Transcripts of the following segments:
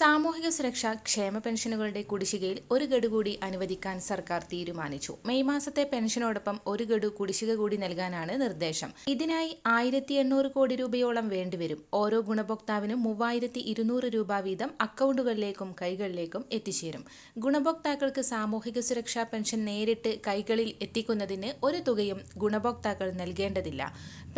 സാമൂഹിക സുരക്ഷ ക്ഷേമ പെൻഷനുകളുടെ കുടിശ്ശികയിൽ ഒരു ഗഡു കൂടി അനുവദിക്കാൻ സർക്കാർ തീരുമാനിച്ചു. മെയ് മാസത്തെ പെൻഷനോടൊപ്പം ഒരു ഗഡു കുടിശ്ശിക കൂടി നൽകാനാണ് നിർദ്ദേശം. ഇതിനായി ആയിരത്തി എണ്ണൂറ് കോടി രൂപയോളം വേണ്ടിവരും. ഓരോ ഗുണഭോക്താവിനും മൂവായിരത്തി ഇരുന്നൂറ് രൂപ വീതം അക്കൗണ്ടുകളിലേക്കും കൈകളിലേക്കും എത്തിച്ചേരും. ഗുണഭോക്താക്കൾക്ക് സാമൂഹിക സുരക്ഷാ പെൻഷൻ നേരിട്ട് കൈകളിൽ എത്തിക്കുന്നതിന് ഒരു തുകയും ഗുണഭോക്താക്കൾ നൽകേണ്ടതില്ല.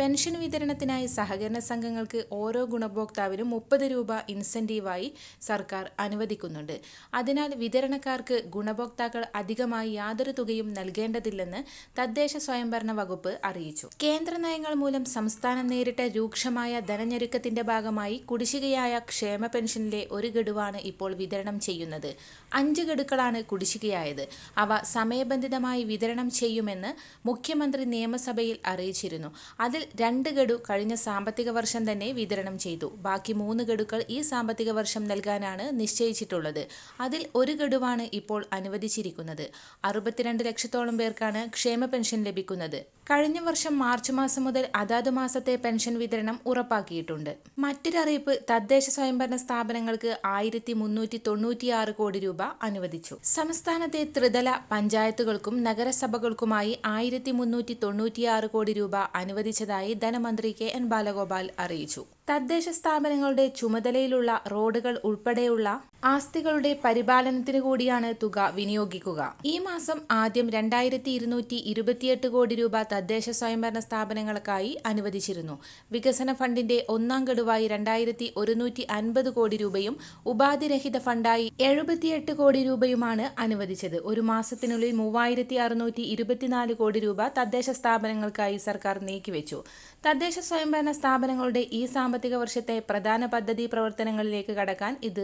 പെൻഷൻ വിതരണത്തിനായി സഹകരണ സംഘങ്ങൾക്ക് ഓരോ ഗുണഭോക്താവിനും മുപ്പത് രൂപ ഇൻസെന്റീവായി സർക്കാർ അനുവദിക്കുന്നുണ്ട്. അതിനാൽ വിതരണക്കാർക്ക് ഗുണഭോക്താക്കൾ അധികമായി യാതൊരു തുകയും നൽകേണ്ടതില്ലെന്ന് തദ്ദേശ സ്വയംഭരണ വകുപ്പ് അറിയിച്ചു. കേന്ദ്ര നയങ്ങൾ മൂലം സംസ്ഥാനം നേരിട്ട രൂക്ഷമായ ധനഞ്ഞെരുക്കത്തിന്റെ ഭാഗമായി കുടിശ്ശികയായ ക്ഷേമ പെൻഷനിലെ ഒരു ഗഡുവാണ് ഇപ്പോൾ വിതരണം ചെയ്യുന്നത്. അഞ്ച് ഗഡുക്കളാണ് കുടിശ്ശികയായത്. അവ സമയബന്ധിതമായി വിതരണം ചെയ്യുമെന്ന് മുഖ്യമന്ത്രി നിയമസഭയിൽ അറിയിച്ചിരുന്നു. അതിൽ രണ്ട് ഗഡു കഴിഞ്ഞ സാമ്പത്തിക വർഷം തന്നെ വിതരണം ചെയ്തു. ബാക്കി മൂന്ന് ഗഡുക്കൾ ഈ സാമ്പത്തിക വർഷം നൽകാനാണ് നിശ്ചയിച്ചിട്ടുള്ളത്. അതിൽ ഒരു ഗഡുവാണ് ഇപ്പോൾ അനുവദിച്ചിരിക്കുന്നത്. അറുപത്തിരണ്ട് ലക്ഷത്തോളം പേർക്കാണ് ക്ഷേമ പെൻഷൻ ലഭിക്കുന്നത്. കഴിഞ്ഞ വർഷം മാർച്ച് മാസം മുതൽ അതാത് മാസത്തെ പെൻഷൻ വിതരണം ഉറപ്പാക്കിയിട്ടുണ്ട്. മറ്റൊരറിയിപ്പ് തദ്ദേശ സ്വയംഭരണ സ്ഥാപനങ്ങൾക്ക് ആയിരത്തി മുന്നൂറ്റി തൊണ്ണൂറ്റിയാറ് കോടി രൂപ അനുവദിച്ചു. സംസ്ഥാനത്തെ ത്രിതല പഞ്ചായത്തുകൾക്കും നഗരസഭകൾക്കുമായി ആയിരത്തി മുന്നൂറ്റി തൊണ്ണൂറ്റിയാറ് കോടി രൂപ അനുവദിച്ചതായി ധനമന്ത്രി കെ എൻ ബാലഗോപാൽ അറിയിച്ചു. തദ്ദേശ സ്ഥാപനങ്ങളുടെ ചുമതലയിലുള്ള റോഡുകൾ ഉൾപ്പെടെയുള്ള ആസ്തികളുടെ പരിപാലനത്തിന് കൂടിയാണ് തുക വിനിയോഗിക്കുക. ഈ മാസം ആദ്യം രണ്ടായിരത്തി ഇരുന്നൂറ്റി ഇരുപത്തിയെട്ട് കോടി രൂപ തദ്ദേശ സ്വയംഭരണ സ്ഥാപനങ്ങൾക്കായി അനുവദിച്ചിരുന്നു. വികസന ഫണ്ടിന്റെ ഒന്നാം ഗഡുവായി രണ്ടായിരത്തി ഒരുന്നൂറ്റി അൻപത് കോടി രൂപയും ഉപാധിരഹിത ഫണ്ടായി എഴുപത്തിയെട്ട് കോടി രൂപയുമാണ് അനുവദിച്ചത്. ഒരു മാസത്തിനുള്ളിൽ മൂവായിരത്തി അറുന്നൂറ്റി ഇരുപത്തിനാല് കോടി രൂപ തദ്ദേശ സ്ഥാപനങ്ങൾക്കായി സർക്കാർ നീക്കിവെച്ചു. തദ്ദേശ സ്വയംഭരണ സ്ഥാപനങ്ങളുടെ ഈ സാമ്പത്തിക വർഷത്തെ പ്രധാന പദ്ധതി പ്രവർത്തനങ്ങളിലേക്ക് കടക്കാൻ ഇത്